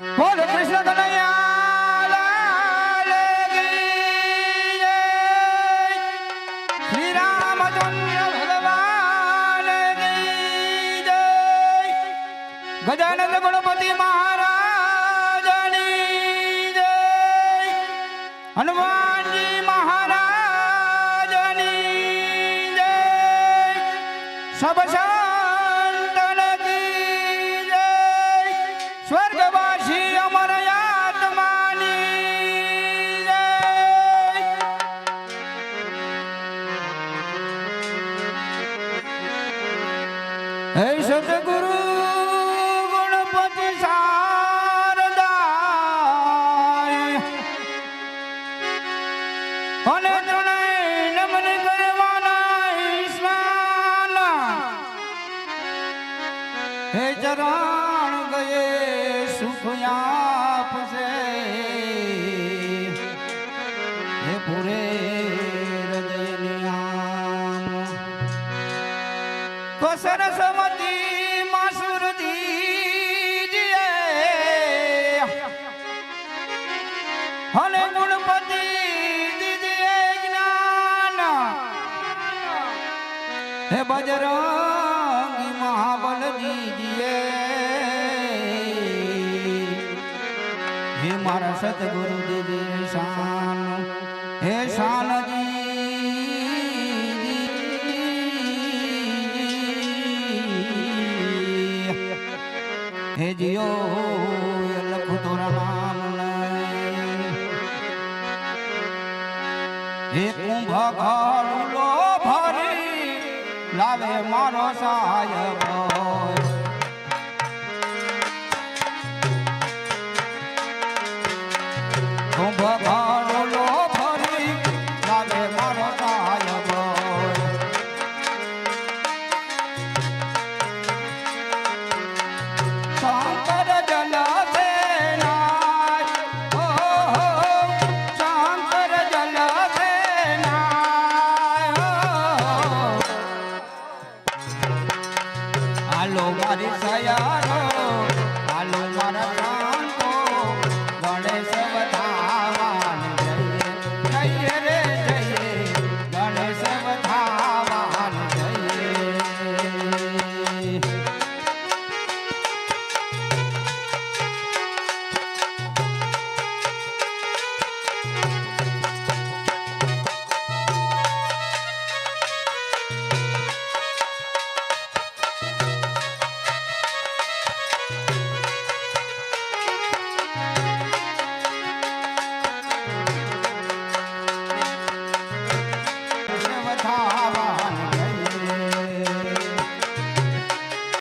બોલ કૃષ્ણ કનૈયા. શ્રી રામચંદ્ર ભગવાન ગજાનંદ ગણપતિ સબ સંતન હે સતગુરુ ગણપતિ શારદાય. અને ત્રણેય નમન કરવાના ઈશ્વર હે ચરણ જ્ઞાન. હે બજરંગી મહાબલ દીજીએ. હે મારા સતગુરુ દીદી શાન. હે શાનજી હે જીઓ લખું તોરા નામ હે કુંભ ઘાડુલો ભરી લાવે મારો સહાય હાલો મારી સયારો હાલો મારા કાંતો ગણેશ વધાવાન જઈએ રે, જઈએ, ગણેશ વધાવાન જઈએ. Thank